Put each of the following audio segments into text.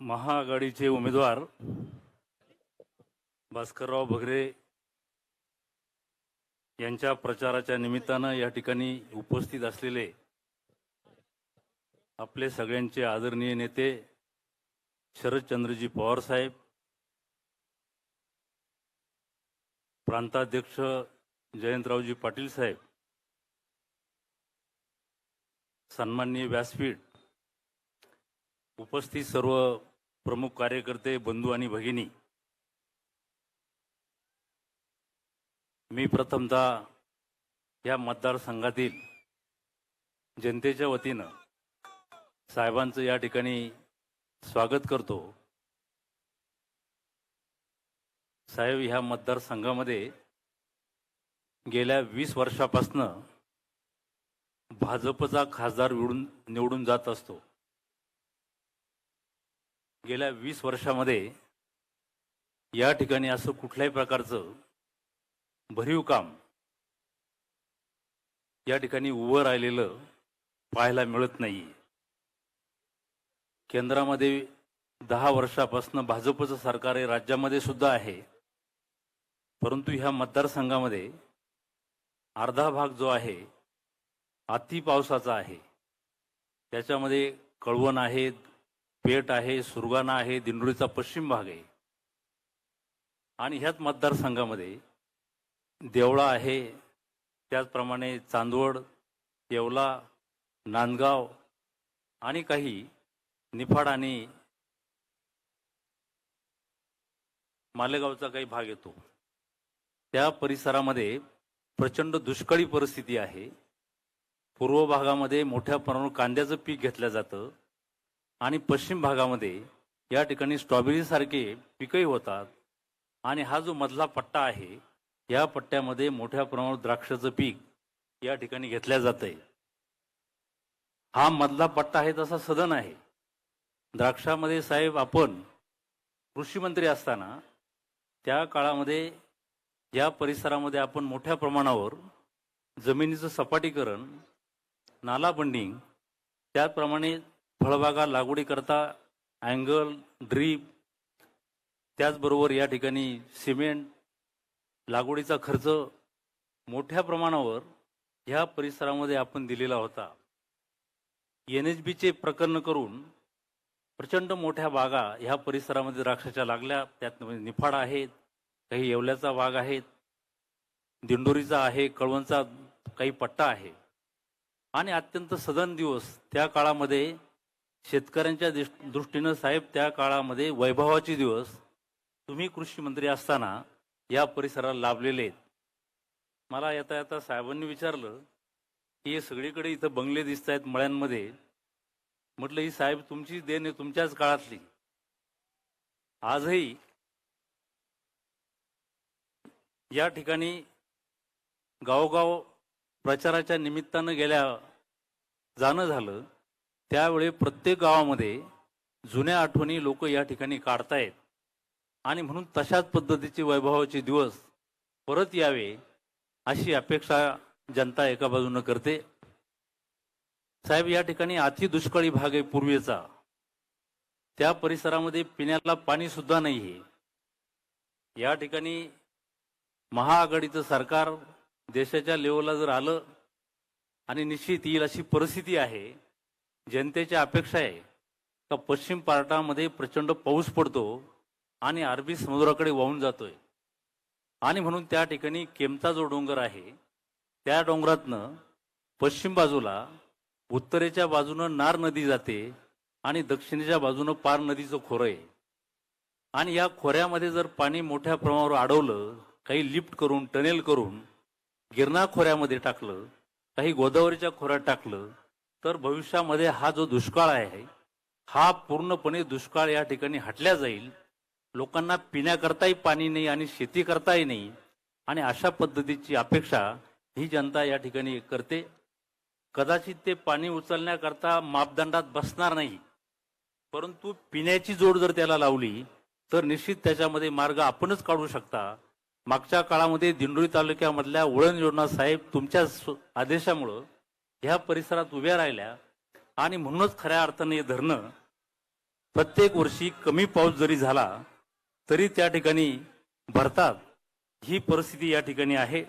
महाआघाडीचे उमेदवार भास्करराव भगरे यांच्या प्रचाराच्या निमित्तानं या ठिकाणी उपस्थित असलेले आपले सगळ्यांचे आदरणीय नेते शरदचंद्रजी पवार साहेब प्रांताध्यक्ष जयंतरावजी पाटील साहेब सन्माननीय व्यासपीठ उपस्थित सर्व प्रमुख कार्यकर्ते बंधू आणि भगिनी मी प्रथमतः या मतदारसंघातील जनतेच्या वतीनं साहेबांचं या ठिकाणी स्वागत करतो. साहेब ह्या मतदारसंघामध्ये गेल्या वीस वर्षापासनं भाजपचा खासदार निवडून निवडून जात असतो. गेल्या वीस वर्षामध्ये या ठिकाणी असं कुठल्याही प्रकारचं भरीव काम या ठिकाणी उभं राहिलेलं पाहायला मिळत नाही केंद्रामध्ये दहा वर्षापासून भाजपचं सरकार आहे राज्यामध्ये सुद्धा आहे. परंतु ह्या मतदारसंघामध्ये अर्धा भाग जो आहे अति पावसाचा आहे. त्याच्यामध्ये कळवण आहे पेठ आहे सुरगाणा आहे दिंडोरीचा पश्चिम भाग आहे. आणि ह्याच मतदारसंघामध्ये देवळा आहे त्याचप्रमाणे चांदवड येवला नांदगाव आणि काही निफाड आणि मालेगावचा काही भाग येतो. त्या परिसरामध्ये प्रचंड दुष्काळी परिस्थिती आहे. पूर्व भागामध्ये मोठ्या प्रमाणावर कांद्याचं पीक घेतलं जातं. आणि पश्चिम भागामध्ये या ठिकाणी स्ट्रॉबेरीसारखे पिकंही होतात. आणि हा जो मधला पट्टा आहे या पट्ट्यामध्ये मोठ्या प्रमाणावर द्राक्षाचं पीक या ठिकाणी घेतल्या जातंय. हा मधला पट्टा आहे तसा सदन आहे. द्राक्षामध्ये साहेब आपण कृषीमंत्री असताना त्या काळामध्ये या परिसरामध्ये आपण मोठ्या प्रमाणावर जमिनीचं सपाटीकरण नाला बंडिंग त्याचप्रमाणे फळबागा लागवडीकरता अँगल ड्रीप त्याचबरोबर या ठिकाणी सिमेंट लागवडीचा खर्च मोठ्या प्रमाणावर ह्या परिसरामध्ये आपण दिलेला होता. एन एच बीचे प्रकरण करून प्रचंड मोठ्या बागा ह्या परिसरामध्ये द्राक्षाच्या लागल्या. त्यात निफाड आहेत काही येवल्याचा बाग आहेत दिंडोरीचा आहे कळवणचा काही पट्टा आहे. आणि अत्यंत सदन दिवस त्या काळामध्ये शेतकऱ्यांच्या दिश- दृष्टीनं साहेब त्या काळामध्ये वैभवाचे दिवस तुम्ही कृषी मंत्री असताना या परिसराला लाभलेले आहेत. मला येता येता साहेबांनी विचारलं की हे सगळीकडे इथं बंगले दिसत आहेत मळ्यांमध्ये. म्हटलं ही साहेब तुमची देण आहे तुमच्याच काळातली. आजही या ठिकाणी गावोगाव प्रचाराच्या निमित्तानं गेल्या जाणं झालं. त्यावेळी प्रत्येक गावामध्ये जुन्या आठवणी लोक या ठिकाणी काढतायत. आणि म्हणून तशाच पद्धतीचे वैभवाचे दिवस परत यावे अशी अपेक्षा जनता एका बाजूनं करते. साहेब या ठिकाणी अति दुष्काळी भाग आहे पूर्वीचा. त्या परिसरामध्ये पिण्याला पाणी सुद्धा नाही आहे या ठिकाणी महाआघाडीचं सरकार देशाच्या लेवलला जर आलं आणि निश्चित येईल अशी परिस्थिती आहे जनतेची अपेक्षा आहे का पश्चिम पार्टामध्ये प्रचंड पाऊस पडतो आणि अरबी समुद्राकडे वाहून जातोय? आणि म्हणून त्या ठिकाणी केमचा जो डोंगर आहे त्या डोंगरातनं पश्चिम बाजूला उत्तरेच्या बाजूनं नार नदी जाते आणि दक्षिणेच्या बाजूनं पार नदीचं खोरं आहे. आणि या खोऱ्यामध्ये जर पाणी मोठ्या प्रमाणावर अडवलं काही लिफ्ट करून टनेल करून गिरणा खोऱ्यामध्ये टाकलं काही गोदावरीच्या खोऱ्यात टाकलं तर भविष्यामध्ये हा जो दुष्काळ आहे हा पूर्णपणे दुष्काळ या ठिकाणी हटल्या जाईल. लोकांना पिण्याकरताही पाणी नाही आणि शेती करताही नाही. आणि अशा पद्धतीची अपेक्षा ही जनता या ठिकाणी करते. कदाचित ते पाणी उचलण्याकरता मापदंडात बसणार नाही. परंतु पिण्याची जोड जर त्याला लावली तर निश्चित त्याच्यामध्ये मार्ग आपणच काढू शकता. मागच्या काळामध्ये दिंडोरी तालुक्यामधल्या वळण योजना साहेब तुमच्या आदेशामुळं ह्या परिसरात उभ्या राहिल्या आणि म्हणूनच खऱ्या अर्थाने हे धरणं प्रत्येक वर्षी कमी पाऊस जरी झाला तरी त्या ठिकाणी भरतात. ही परिस्थिती या ठिकाणी आहे.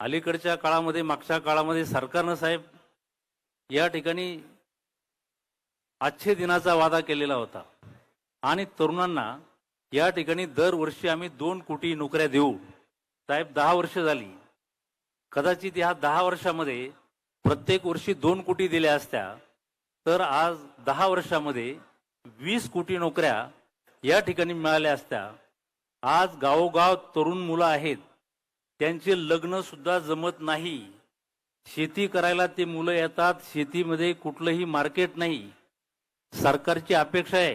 अलीकडच्या काळामध्ये मागच्या काळामध्ये सरकारनं साहेब या ठिकाणी आजचे दिनाचा वादा केलेला होता. आणि तरुणांना या ठिकाणी दरवर्षी आम्ही दोन कोटी नोकऱ्या देऊ. साहेब दहा वर्ष झाली. कदाचित ह्या दहा वर्षामध्ये प्रत्येक वर्षी दोन कोटी दिल्या असत्या तर आज दहा वर्षामध्ये वीस कोटी नोकऱ्या या ठिकाणी मिळाल्या असत्या. आज गावोगाव तरुण मुलं आहेत त्यांचे लग्न सुद्धा जमत नाही. शेती करायला ते मुलं येतात शेतीमध्ये कुठलंही मार्केट नाही. सरकारची अपेक्षा आहे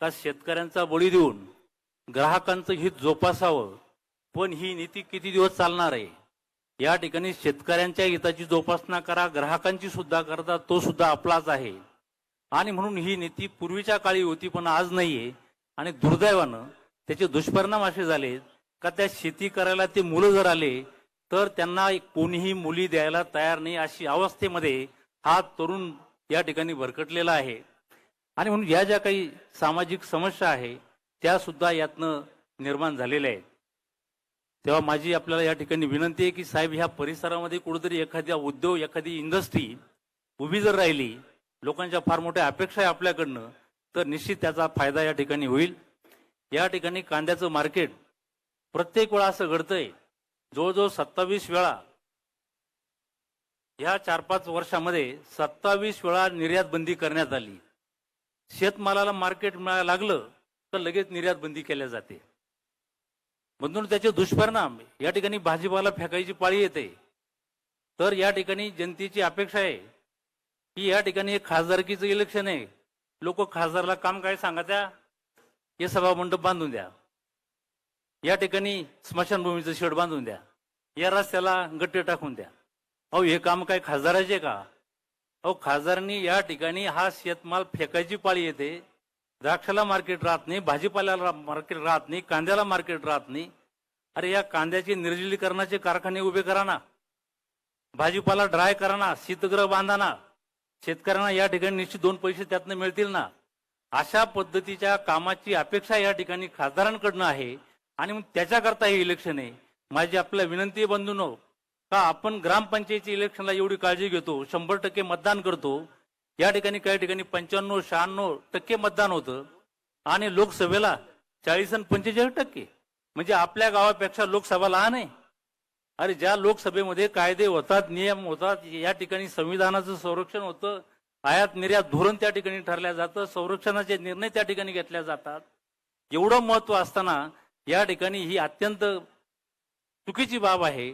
का शेतकऱ्यांचा बळी देऊन ग्राहकांचं हित जोपासावं? पण ही नीती किती दिवस चालणार आहे? या ठिकाणी शेतकऱ्यांच्या हिताची जोपासना करा ग्राहकांची सुद्धा करता तो सुद्धा आपलाच आहे. आणि म्हणून ही नीती पूर्वीच्या काळी होती पण आज नाहीये. आणि दुर्दैवानं त्याचे दुष्परिणाम असे झाले का त्या शेती करायला ते मुलं जर आले तर त्यांना कोणीही मुली द्यायला तयार नाही अशी अवस्थेमध्ये हा तरुण या ठिकाणी भरकटलेला आहे. आणि म्हणून या ज्या काही सामाजिक समस्या आहे त्या सुद्धा यातनं निर्माण झालेल्या आहेत. तेव्हा माझी आपल्याला या ठिकाणी विनंती आहे की साहेब ह्या परिसरामध्ये कुठेतरी एखाद्या उद्योग एखादी इंडस्ट्री उभी जर राहिली लोकांच्या फार मोठ्या अपेक्षा आहे आपल्याकडनं तर निश्चित त्याचा फायदा या ठिकाणी होईल. या ठिकाणी कांद्याचं मार्केट प्रत्येक वेळा असं घडतंय जवळजवळ सत्तावीस वेळा ह्या चार पाच वर्षामध्ये सत्तावीस वेळा निर्यात बंदी करण्यात आली. शेतमालाला मार्केट मिळायला लागलं तर लगेच निर्यात बंदी केल्या जाते. म्हणून त्याचे दुष्परिणाम या ठिकाणी भाजीपाला फेकायची पाळी येते. तर या ठिकाणी जनतेची अपेक्षा आहे की या ठिकाणी एक खासदारकीचं इलेक्शन आहे. लोक खासदारला काम काय सांगा त्या हे सभामंडप बांधून द्या. या ठिकाणी स्मशानभूमीचं शेड बांधून द्या. या रस्त्याला गट्टे टाकून द्या. अहो हे काम काय खासदाराचे का? अहो खासदारांनी या ठिकाणी हा शेतमाल फेकायची पाळी येते. द्राक्षाला मार्केट राहत नाही भाजीपाल्याला मार्केट राहत नाही कांद्याला मार्केट राहत नाही. अरे या कांद्याचे निर्जलीकरणाचे कारखाने उभे करा ना. भाजीपाला ड्राय करा ना शीतगृह बांधा ना. शेतकऱ्यांना या ठिकाणी निश्चित दोन पैसे त्यातनं मिळतील ना. अशा पद्धतीच्या कामाची अपेक्षा या ठिकाणी खासदारांकडनं आहे. आणि मग त्याच्याकरता हे इलेक्शन आहे. माझी आपल्याला विनंती आहे बंधूनो का आपण ग्रामपंचायती इलेक्शनला एवढी काळजी घेतो शंभर टक्के मतदान करतो या ठिकाणी काही ठिकाणी पंच्याण्णव शहाण्णव टक्के मतदान होतं. आणि लोकसभेला चाळीस आणि पंचेचाळीस टक्के. म्हणजे आपल्या गावापेक्षा लोकसभा लहान आहे. अरे ज्या लोकसभेमध्ये कायदे होतात नियम होतात या ठिकाणी संविधानाचं संरक्षण होतं. आयात निर्यात धोरण त्या ठिकाणी ठरल्या जातं. संरक्षणाचे निर्णय त्या ठिकाणी घेतल्या जातात. एवढं महत्त्व असताना या ठिकाणी ही अत्यंत चुकीची बाब आहे.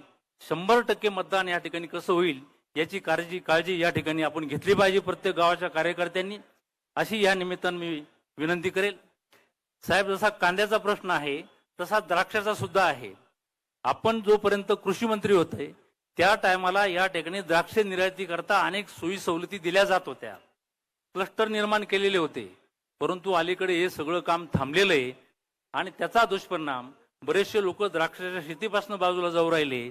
शंभर टक्के मतदान या ठिकाणी कसं होईल याची काळजी काळजी या ठिकाणी आपण घेतली पाहिजे प्रत्येक गावाच्या कार्यकर्त्यांनी. अशी या निमित्तानं मी विनंती करेल. साहेब जसा कांद्याचा प्रश्न आहे तसा द्राक्षाचा सुद्धा आहे. आपण जोपर्यंत कृषी मंत्री होते त्या टायमाला या ठिकाणी द्राक्ष निर्याती करता अनेक सोयी सवलती दिल्या जात होत्या. क्लस्टर निर्माण केलेले होते परंतु अलीकडे हे सगळं काम थांबलेलं आहे. आणि त्याचा दुष्परिणाम बरेचसे लोक द्राक्षाच्या शेतीपासून बाजूला जाऊ राहिले.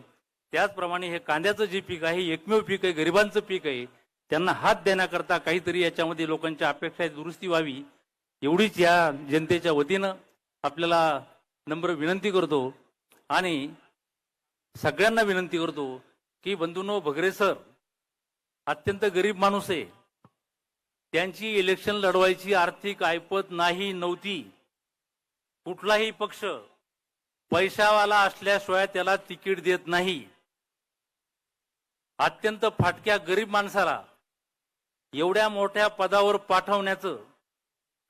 त्याचप्रमाणे हे कांद्याचं जे पीक आहे एकमेव पीक आहे गरिबांचं पीक आहे त्यांना हात देण्याकरता काहीतरी याच्यामध्ये लोकांच्या अपेक्षा दुरुस्ती व्हावी एवढीच या जनतेच्या वतीनं आपल्याला नम्र विनंती करतो. आणि सगळ्यांना विनंती करतो की बंधूनो भगरे सर अत्यंत गरीब माणूस आहे. त्यांची इलेक्शन लढवायची आर्थिक ऐपत नाही नव्हती. कुठलाही पक्ष पैशावाला असल्याशिवाय त्याला तिकीट देत नाही. अत्यंत फाटक्या गरीब माणसाला एवढ्या मोठ्या पदावर पाठवण्याचं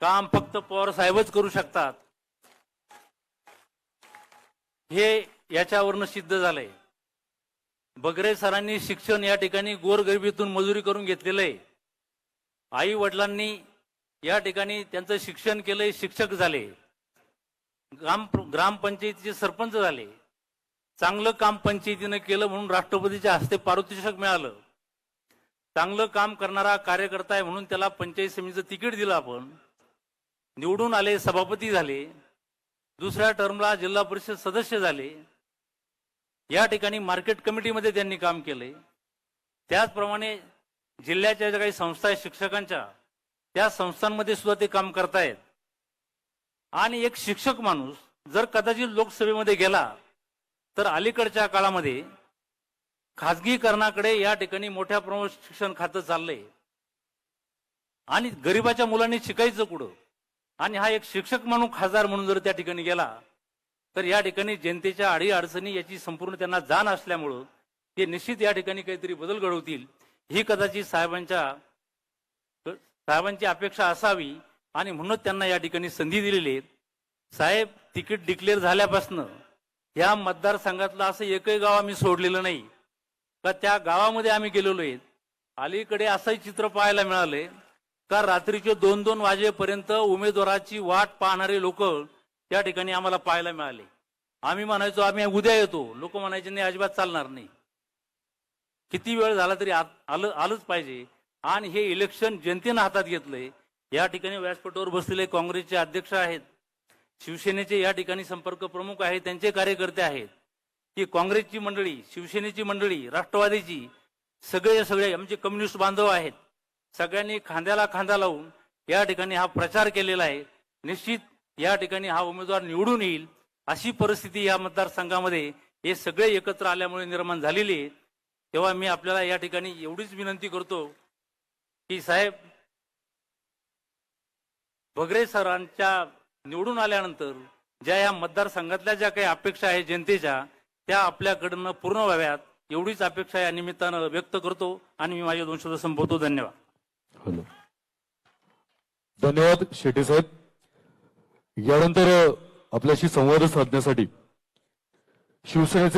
काम फक्त पवार साहेबच करू शकतात. हे याच्यावरनं सिद्ध झालंय. बगरे सरांनी शिक्षण या ठिकाणी गोरगरिबीतून मजुरी करून घेतलेलं आहे. आई वडिलांनी या ठिकाणी त्यांचं शिक्षण केलंय शिक्षक झाले. ग्राम ग्रामपंचायतीचे सरपंच झाले. चांगलं काम पंचायतीनं केलं म्हणून राष्ट्रपतीच्या हस्ते पारितोषिक मिळालं. चांगलं काम करणारा कार्यकर्ता आहे म्हणून त्याला पंचायत समितीचं तिकीट दिलं आपण. निवडून आले सभापती झाले. दुसऱ्या टर्मला जिल्हा परिषद सदस्य झाले. या ठिकाणी मार्केट कमिटीमध्ये त्यांनी काम केले. त्याचप्रमाणे जिल्ह्याच्या ज्या काही संस्था आहेत शिक्षकांच्या त्या संस्थांमध्ये सुद्धा ते काम करतायत. आणि एक शिक्षक माणूस जर कदाचित लोकसभेमध्ये गेला तर अलीकडच्या काळामध्ये खाजगीकरणाकडे या ठिकाणी मोठ्या प्रमाणात शिक्षण खातं चाललंय. आणि गरिबाच्या मुलांनी शिकायचं कुठं? आणि हा एक शिक्षक म्हणून खासदार म्हणून जर त्या ठिकाणी गेला तर या ठिकाणी जनतेच्या अडी अडचणी याची संपूर्ण त्यांना जाण असल्यामुळं ते निश्चित या ठिकाणी काहीतरी बदल घडवतील. ही कदाचित साहेबांच्या साहेबांची अपेक्षा असावी आणि म्हणूनच त्यांना या ठिकाणी संधी दिलेली आहे. साहेब तिकीट डिक्लेअर झाल्यापासनं या मतदारसंघातलं असं एकही गाव आम्ही सोडलेलं नाही. का त्या गावामध्ये आम्ही गेलेलो आहेत अलीकडे असंही चित्र पाहायला मिळाले. का रात्रीचे दोन दोन वाजेपर्यंत उमेदवाराची वाट पाहणारे लोक त्या ठिकाणी आम्हाला पाहायला मिळाले. आम्ही म्हणायचो आम्ही उद्या येतो. लोक म्हणायचे नाही अजिबात चालणार नाही. किती वेळ झाला तरी आत- आलं आलंच पाहिजे. आणि हे इलेक्शन जनतेनं हातात घेतलंय. या ठिकाणी व्यासपीठावर बसलेले काँग्रेसचे अध्यक्ष आहेत. शिवसेनेचे या ठिकाणी संपर्क प्रमुख आहेत त्यांचे कार्यकर्ते आहेत. की काँग्रेसची मंडळी शिवसेनेची मंडळी राष्ट्रवादीची सगळे सगळे आमचे कम्युनिस्ट बांधव आहेत. सगळ्यांनी खांद्याला खांदा लावून या ठिकाणी हा प्रचार केलेला आहे. निश्चित या ठिकाणी हा उमेदवार निवडून येईल अशी परिस्थिती या मतदारसंघामध्ये हे सगळे एकत्र आल्यामुळे निर्माण झालेली आहे. तेव्हा मी आपल्याला या ठिकाणी एवढीच विनंती करतो की साहेब भगरे सरांच्या निवडून आल्यानंतर ज्या या मतदारसंघातल्या ज्या काही अपेक्षा आहेत जनतेच्या त्या आपल्याकडनं पूर्ण व्हाव्यात एवढीच अपेक्षा या निमित्तानं व्यक्त करतो आणि मी माझे दोन शब्द संपवतो. धन्यवाद. धन्यवाद. शेट्टी साहेब. यानंतर आपल्याशी संवाद साधण्यासाठी शिवसेनेचे